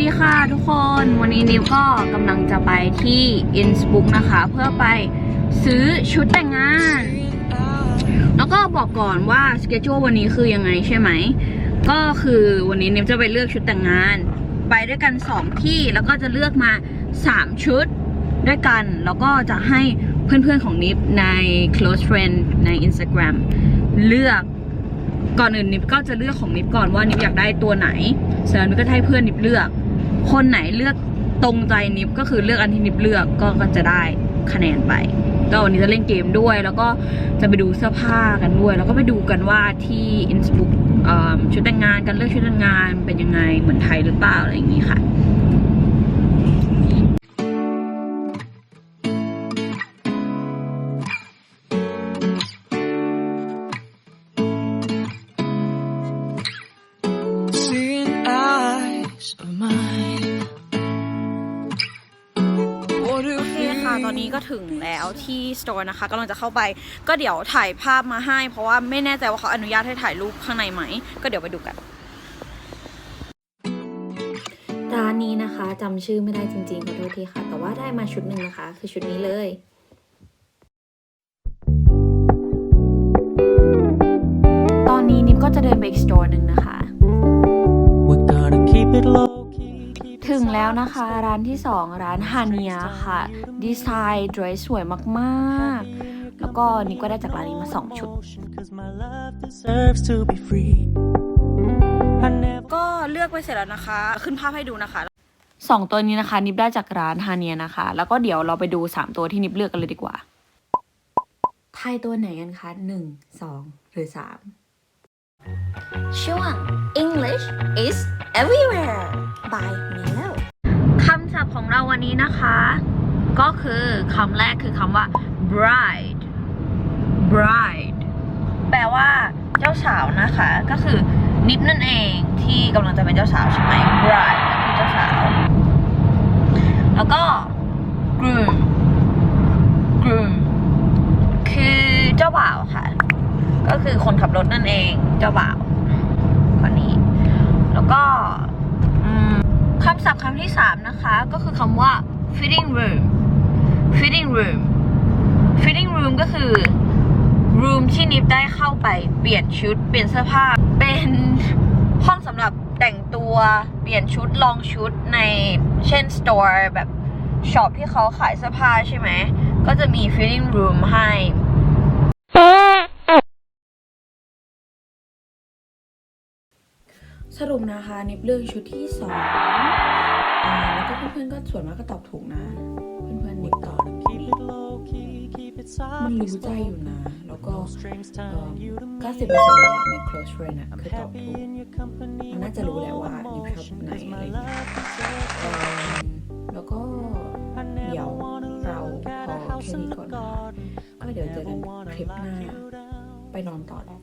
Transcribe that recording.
ดีค่ะทุกคนวันนี้นิวก็กำลังจะไปที่อินสบุกนะคะ เพื่อไปซื้อชุดแต่งงาน แล้วก็บอกก่อนว่าสเกจ u วันนี้คือยังไงใช่ไหม ก็คือวันนี้นิวจะไปเลือกชุดแต่งงาน ไปด้วยกัน 2 ที่แล้วก็จะเลือกมา 3 ชุดด้วยกัน แล้วก็จะให้เพื่อนๆของนิฟใน close friend ใน Instagram เลือกก่อนอื่นนิฟก็จะเลือกของนิฟก่อนว่านิฟอยากได้ตัวไหนเสร็จแล้วนิฟก็ให้เพื่อนนิฟเลือก คนไหนเลือกตรงใจนิฟก็คือเลือกอันที่นิฟเลือกก็ก็จะได้คะแนนไป ก็วันนี้จะเล่นเกมด้วย แล้วก็จะไปดูเสื้อผ้ากันด้วย แล้วก็ไปดูกันว่าที่อินสบุกชุดแต่งงานการเลือกชุดแต่งงานเป็นยังไงเหมือนไทยหรือเปล่าอะไรอย่างนี้ค่ะ ตอนนี้ก็ถึงแล้วที่สโตร์นะคะกำลังจะเข้าไป ก็เดี๋ยวถ่ายภาพมาให้ เพราะว่าไม่แน่ใจว่าเขาอนุญาตให้ถ่ายรูปข้างในไหม ก็เดี๋ยวไปดูกันร้านนี้นะคะจำชื่อไม่ได้จริงๆขอโทษทีค่ะ แต่ว่าได้มาชุดหนึ่งนะคะ คือชุดนี้เลยตอนนี้นิมก็จะเดินไปอีกสโตร์หนึ่งนะคะ We're gonna keep it low key. keep it ถึงแล้วนะคะร้านที่ 2 ร้านฮาเนียค่ะ ดีไซน์ดรสสวยมากๆ แล้วก็นิกก็ได้จากร้านนี้มา 2 ชุด emotion, 'cause my love deserves to be free. I never ก็เลือกไปเสร็จแล้วนะคะ ขึ้นภาพให้ดูนะคะสองตัวนี้นะคะ นิบได้จากร้านฮาเนียนะคะ แล้วก็เดี๋ยวเราไปดู 3 ตัวที่นิบเลือกกันเลยดีกว่าทายตัวไหนกันคะหนึ่งสองหรือสามช่วง English is everywhere by Milo คำ ศัพท์ของเราวันนี้นะคะ ก็คือคำแรกคือคำว่า bride bride แปลว่าเจ้าสาวนะคะ ก็คือนิบนั่นเองที่กำลังจะเป็นเจ้าสาวใช่ไหม bride ก็คือเจ้าสาว แล้วก็ groom groom คือเจ้าบ่าวค่ะ ก็คือคนขับรถนั่นเองเจ้าบ่าวคนนี้ แล้วก็ คำศัพท์คำที่สามนะคะ ก็คือคำว่า fitting room fitting room fitting room ก็คือ room ที่นิฟได้เข้าไปเปลี่ยนชุด เปลี่ยนเสื้อผ้า เป็นห้องสำหรับแต่งตัวเปลี่ยนชุดลองชุดในเช่น store แบบช็อปที่เขาขายเสื้อผ้าใช่ไหม ก็จะมี fitting room ให้ สรุปนะคะนิบเลือกชุดที่สองแล้วก็เพื่อนๆก็ส่วนมากก็ตอบถูกนะ เพื่อนๆนิบตอบมันรู้ใจอยู่นะ แล้วก็เก้าสิบเปอร์เซ็นต์เลยใน close friend อะคือตอบถูกมันน่าจะรู้แหละว่านิบชอบไหนอะไรอย่างเงี้ยแล้วก็เดี๋ยวเราพอแค่นี้ก่อนนะคะก็เดี๋ยวเจอกันคลิปหน้า ไปนอนต่อแล้ว